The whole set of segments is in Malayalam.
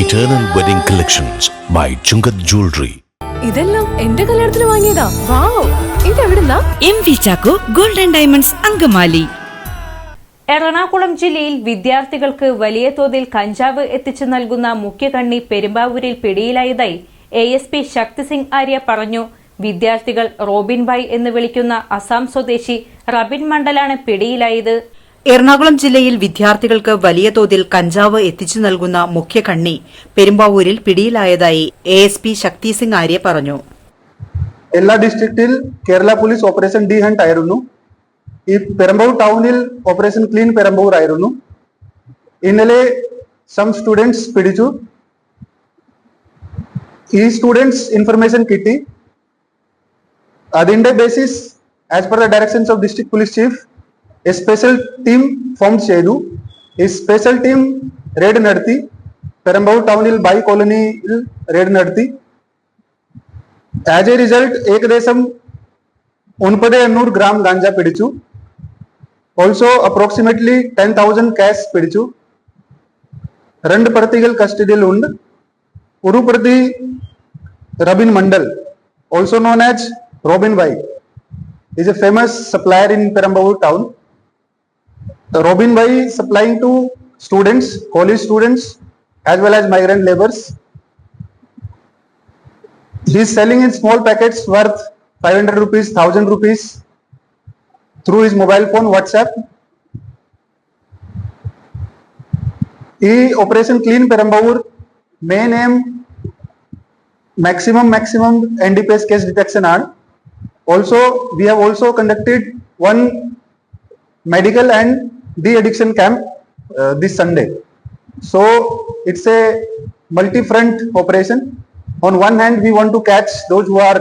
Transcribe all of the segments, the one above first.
Eternal wedding collections by Chungath jewellery ഇതെല്ലാം എന്റെ കല്യാണത്തിന് വാങ്ങിയതാ. Wow. ഇതെവിടുന്നാ? M V Chacko golden diamonds Angamaly. Ernakulam ജില്ലയിൽ വിദ്യാർത്ഥികൾക്ക് വലിയ തോതിൽ കഞ്ചാവ് എത്തിച്ചു നൽകുന്ന മുഖ്യകണ്ണി പെരുമ്പാവൂരിൽ പിടിയിലായതായി A S P Shakti Singh Arya പറഞ്ഞു. വിദ്യാർത്ഥികൾ റോബിൻ ബായ് എന്ന് വിളിക്കുന്ന അസാം സ്വദേശി റബിൻ മണ്ഡലാണ് പിടിയിലായത്. എറണാകുളം ജില്ലയിൽ വിദ്യാർത്ഥികൾക്ക് വലിയ തോതിൽ കഞ്ചാവ് എത്തിച്ചു നൽകുന്ന മുഖ്യ കണ്ണി പെരുമ്പാവൂരിൽ പിടിയിലായതായി A S P Shakti Singh Arya പറഞ്ഞു. എല്ലാ ഡിസ്ട്രിക്റ്റിൽ Kerala police operation D hunt ആയിരുന്നു. ഈ പെരമ്പൂർ ടൗണിൽ ഓപ്പറേഷൻ ക്ലീൻ പെരമ്പൂർ ആയിരുന്നു. ഇന്നലെ സം സ്റ്റുഡൻസ് പിടിച്ചു. ഈ സ്റ്റുഡൻസ് ഇൻഫർമേഷൻ കിട്ടി. അതിന്റെ basis as per the directions of district police chief a special team form ചെയ്തു. ഈ സ്പെഷ്യൽ ടീം റെയ്ഡ് നടത്തി. പെരമ്പൂർ ടൗണിൽ ബൈ കോളനിയിൽ റെയ്ഡ് നടത്തി. ആസ് എ റിസൾട്ട് ഏകദേശം ഒൻപത് എണ്ണൂറ് ഗ്രാം ഗാഞ്ച പിടിച്ചു. Also approximately ten thousand cash പിടിച്ചു. രണ്ട് പ്രതികൾ കസ്റ്റഡിയിൽ ഉണ്ട്. ഒരു പ്രതി Rabin Mandal also known as Robin Bhai is a famous supplier in Perumbavoor town. Robin by supplying to students, college students, as well as migrant laborers. He's selling in small packets worth 500 rupees, 1000 rupees through his mobile phone, WhatsApp. He operation clean Perambavur, main aim maximum maximum NDPS case detection are. Also, we have also conducted one medical and de-addiction camp uh, this sunday so it's a multi-front operation on one hand we want to catch those who are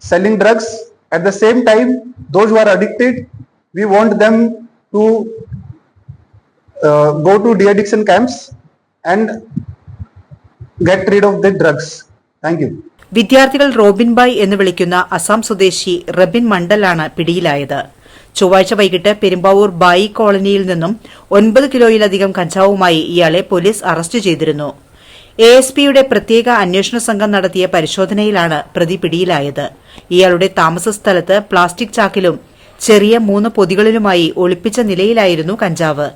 selling drugs at the same time those who are addicted we want them to uh, go to de-addiction camps and get rid of the drugs thank you വിദ്യാർത്ഥികൾ റോബിൻ ബായ് എന്ന് വിളിക്കുന്ന അസം സ്വദേശി റബിൻ മണ്ഡലാണ് പിടിയിലായത് ചൊവ്വാഴ്ച വൈകിട്ട് പെരുമ്പാവൂർ ബായി കോളനിയിൽ നിന്നും ഒൻപത് കിലോയിലധികം കഞ്ചാവുമായി ഇയാളെ പോലീസ് അറസ്റ്റ് ചെയ്തിരുന്നു. എ എസ് പിയുടെ പ്രത്യേക അന്വേഷണ സംഘം നടത്തിയ പരിശോധനയിലാണ് പ്രതി പിടിയിലായത്. ഇയാളുടെ താമസ സ്ഥലത്ത് പ്ലാസ്റ്റിക് ചാക്കിലും ചെറിയ മൂന്ന് പൊതികളിലുമായി ഒളിപ്പിച്ച നിലയിലായിരുന്നു കഞ്ചാവ്.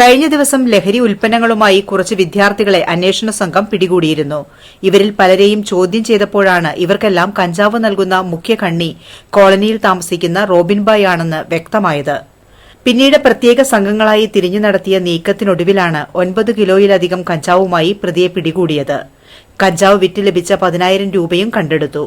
കഴിഞ്ഞ ദിവസം ലഹരി ഉൽപ്പന്നങ്ങളുമായി കുറച്ച് വിദ്യാർത്ഥികളെ അന്വേഷണ സംഘം പിടികൂടിയിരുന്നു. ഇവരിൽ പലരെയും ചോദ്യം ചെയ്തപ്പോഴാണ് ഇവർക്കെല്ലാം കഞ്ചാവ് നൽകുന്ന മുഖ്യ കണ്ണി കോളനിയിൽ താമസിക്കുന്ന റോബിൻ ബായ് ആണെന്ന് വ്യക്തമായത്. പിന്നീട് പ്രത്യേക സംഘങ്ങളായി തിരിഞ്ഞു നടത്തിയ നീക്കത്തിനൊടുവിലാണ് ഒൻപത് കിലോയിലധികം കഞ്ചാവുമായി പ്രതിയെ പിടികൂടിയത്. കഞ്ചാവ് വിറ്റ് ലഭിച്ച പതിനായിരം രൂപയും കണ്ടെടുത്തു.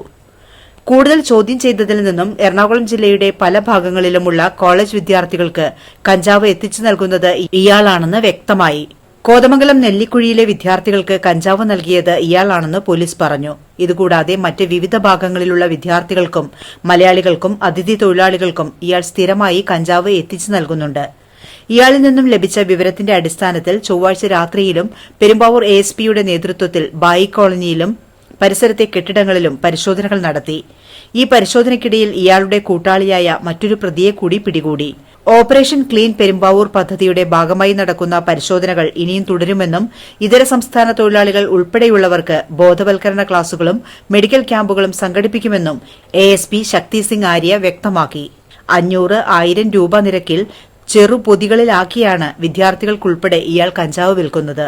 കൂടുതൽ ചോദ്യം ചെയ്തതിൽ നിന്നും എറണാകുളം ജില്ലയുടെ പല ഭാഗങ്ങളിലുമുള്ള കോളേജ് വിദ്യാർത്ഥികൾക്ക് കഞ്ചാവ് എത്തിച്ചു നൽകുന്നത് ഇയാളാണെന്ന് വ്യക്തമായി. കോതമംഗലം നെല്ലിക്കുഴിയിലെ വിദ്യാർത്ഥികൾക്ക് കഞ്ചാവ് നൽകിയത് ഇയാളാണെന്ന് പോലീസ് പറഞ്ഞു. ഇതുകൂടാതെ മറ്റ് വിവിധ ഭാഗങ്ങളിലുള്ള വിദ്യാർത്ഥികൾക്കും മലയാളികൾക്കും അതിഥി തൊഴിലാളികൾക്കും ഇയാൾ സ്ഥിരമായി കഞ്ചാവ് എത്തിച്ചു നൽകുന്നുണ്ട്. ഇയാളിൽ നിന്നും ലഭിച്ച വിവരത്തിന്റെ അടിസ്ഥാനത്തിൽ ചൊവ്വാഴ്ച രാത്രിയിലും പെരുമ്പാവൂർ എ എസ് പിയുടെ നേതൃത്വത്തിൽ ബായി കോളനിയിലും പരിസരത്തെ കെട്ടിടങ്ങളിലും പരിശോധനകൾ നടത്തി. ഈ പരിശോധനയ്ക്കിടയിൽ ഇയാളുടെ കൂട്ടാളിയായ മറ്റൊരു പ്രതിയെ കൂടി പിടികൂടി. ഓപ്പറേഷൻ ക്ലീൻ പെരുമ്പാവൂർ പദ്ധതിയുടെ ഭാഗമായി നടക്കുന്ന പരിശോധനകൾ ഇനിയും തുടരുമെന്നും ഇതര സംസ്ഥാന തൊഴിലാളികൾ ഉൾപ്പെടെയുള്ളവർക്ക് ബോധവൽക്കരണ ക്ലാസുകളും മെഡിക്കൽ ക്യാമ്പുകളും സംഘടിപ്പിക്കുമെന്നും A S P Shakti Singh Arya വ്യക്തമാക്കി. അഞ്ഞൂറ് ആയിരം രൂപ നിരക്കിൽ ചെറുപൊതികളിലാക്കിയാണ് വിദ്യാർത്ഥികൾക്കുൾപ്പെടെ ഇയാൾ കഞ്ചാവ് വിൽക്കുന്നത്.